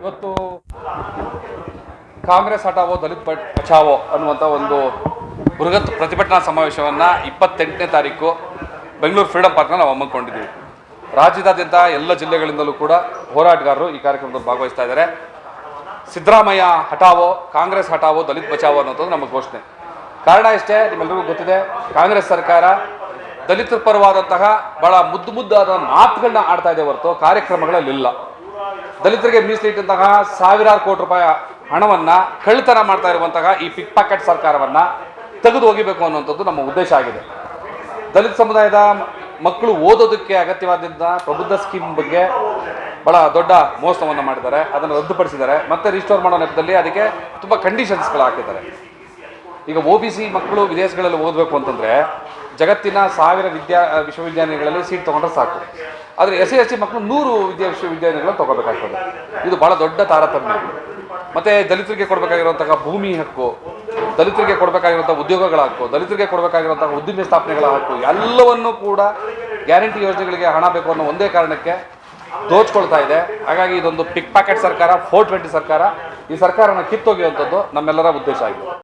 ಇವತ್ತು ಕಾಂಗ್ರೆಸ್ ಹಠಾವೋ ದಲಿತ್ ಬಚಾವೋ ಅನ್ನುವಂಥ ಒಂದು ಬೃಹತ್ ಪ್ರತಿಭಟನಾ ಸಮಾವೇಶವನ್ನು ಇಪ್ಪತ್ತೆಂಟನೇ ತಾರೀಕು ಬೆಂಗಳೂರು ಫ್ರೀಡಂ ಪಾರ್ಕ್ನ ನಾವು ಹಮ್ಮಿಕೊಂಡಿದ್ದೀವಿ. ರಾಜ್ಯದಾದ್ಯಂತ ಎಲ್ಲ ಜಿಲ್ಲೆಗಳಿಂದಲೂ ಕೂಡ ಹೋರಾಟಗಾರರು ಈ ಕಾರ್ಯಕ್ರಮದಲ್ಲಿ ಭಾಗವಹಿಸ್ತಾ ಇದ್ದಾರೆ. ಸಿದ್ದರಾಮಯ್ಯ ಹಟಾವೋ ಕಾಂಗ್ರೆಸ್ ಹಟಾವೋ ದಲಿತ್ ಬಚಾವೋ ಅನ್ನೋದು ನಮ್ಮ ಘೋಷಣೆ. ಕಾರಣ ಇಷ್ಟೇ ನಿಮ್ಮೆಲ್ಲರಿಗೂ ಗೊತ್ತಿದೆ, ಕಾಂಗ್ರೆಸ್ ಸರ್ಕಾರ ದಲಿತ ಪರವಾದಂತಹ ಬಹಳ ಮುದ್ದು ಮುದ್ದಾದ ಮಾತುಗಳನ್ನ ಆಡ್ತಾ ಇದೆ ಹೊರತು ಕಾರ್ಯಕ್ರಮಗಳಲ್ಲಿಲ್ಲ ದಲಿತರಿಗೆ ಮೀಸಲಿಟ್ಟಂತಹ ಸಾವಿರಾರು ಕೋಟಿ ರೂಪಾಯಿ ಹಣವನ್ನ ಕಳ್ಳತನ ಮಾಡ್ತಾ ಇರುವಂತಹ ಈ ಪಿಕ್ ಪಾಕೆಟ್ ಸರ್ಕಾರವನ್ನ ತೆಗೆದು ಹೋಗಿಬೇಕು ಅನ್ನುವಂಥದ್ದು ನಮ್ಮ ಉದ್ದೇಶ ಆಗಿದೆ. ದಲಿತ ಸಮುದಾಯದ ಮಕ್ಕಳು ಓದೋದಕ್ಕೆ ಅಗತ್ಯವಾದಂಥ ಪ್ರಬುದ್ಧ ಸ್ಕೀಮ್ ಬಗ್ಗೆ ಬಹಳ ದೊಡ್ಡ ಮೋಸವನ್ನು ಮಾಡಿದ್ದಾರೆ. ಅದನ್ನು ರದ್ದುಪಡಿಸಿದ್ದಾರೆ. ಮತ್ತೆ ರಿಸ್ಟೋರ್ ಮಾಡೋ ನೆಪದಲ್ಲಿ ಅದಕ್ಕೆ ತುಂಬ ಕಂಡೀಷನ್ಸ್ಗಳು ಹಾಕಿದ್ದಾರೆ. ಈಗ ಒ ಬಿ ಸಿ ಮಕ್ಕಳು ವಿದೇಶಗಳಲ್ಲಿ ಓದಬೇಕು ಅಂತಂದರೆ ಜಗತ್ತಿನ ಸಾವಿರ ವಿದ್ಯಾ ವಿಶ್ವವಿದ್ಯಾನಿಲಯಗಳಲ್ಲಿ ಸೀಟ್ ತೊಗೊಂಡ್ರೆ ಸಾಕು. ಆದರೆ ಎಸ್ ಸಿ ಎಸ್ ಸಿ ಮಕ್ಕಳು ನೂರು ವಿದ್ಯಾ ವಿಶ್ವವಿದ್ಯಾನಿಲಯಗಳು ತೊಗೋಬೇಕಾಗ್ತದೆ. ಇದು ಭಾಳ ದೊಡ್ಡ ತಾರತಮ್ಯ. ಮತ್ತು ದಲಿತರಿಗೆ ಕೊಡಬೇಕಾಗಿರುವಂತಹ ಭೂಮಿ ಹಕ್ಕು, ದಲಿತರಿಗೆ ಕೊಡಬೇಕಾಗಿರುವಂಥ ಉದ್ಯೋಗಗಳ ಹಕ್ಕು, ದಲಿತರಿಗೆ ಕೊಡಬೇಕಾಗಿರುವಂತಹ ಉದ್ದಿಮೆ ಸ್ಥಾಪನೆಗಳ ಹಕ್ಕು, ಎಲ್ಲವನ್ನೂ ಕೂಡ ಗ್ಯಾರಂಟಿ ಯೋಜನೆಗಳಿಗೆ ಹಣ ಬೇಕು ಅನ್ನೋ ಒಂದೇ ಕಾರಣಕ್ಕೆ ದೋಚ್ಕೊಳ್ತಾ ಇದೆ. ಹಾಗಾಗಿ ಇದೊಂದು ಪಿಕ್ ಪ್ಯಾಕೆಟ್ ಸರ್ಕಾರ ಫೋರ್ ಟ್ವೆಂಟಿ ಸರ್ಕಾರ ಈ ಸರ್ಕಾರನ ಕಿತ್ತೊಗೆಯುವಂಥದ್ದು ನಮ್ಮೆಲ್ಲರ ಉದ್ದೇಶ ಆಗಿದೆ.